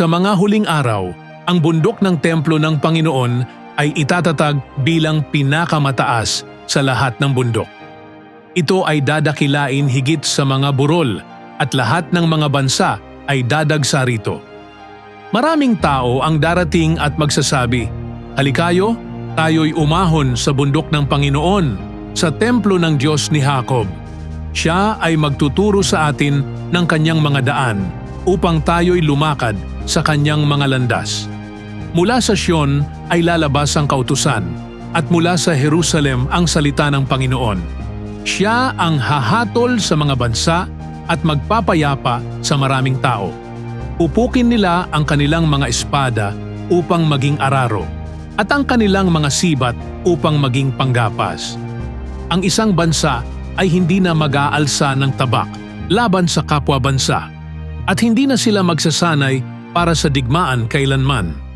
Sa mga huling araw, ang bundok ng templo ng Panginoon ay itatatag bilang pinakamataas sa lahat ng bundok. Ito ay dadakilain higit sa mga burol at lahat ng mga bansa ay dadagsa rito. Maraming tao ang darating at magsasabi, Halikayo, tayo'y umahon sa bundok ng Panginoon, sa templo ng Diyos ni Jacob. Siya ay magtuturo sa atin ng kanyang mga daan upang tayo'y lumakad sa kanyang mga landas. Mula sa Sion ay lalabas ang kautusan at mula sa Jerusalem ang salita ng Panginoon. Siya ang hahatol sa mga bansa at magpapayapa sa maraming tao. Upukin nila ang kanilang mga espada upang maging araro at ang kanilang mga sibat upang maging panggapas. Ang isang bansa ay hindi na mag-aalsa ng tabak laban sa kapwa bansa at hindi na sila magsasanay para sa digmaan kailanman.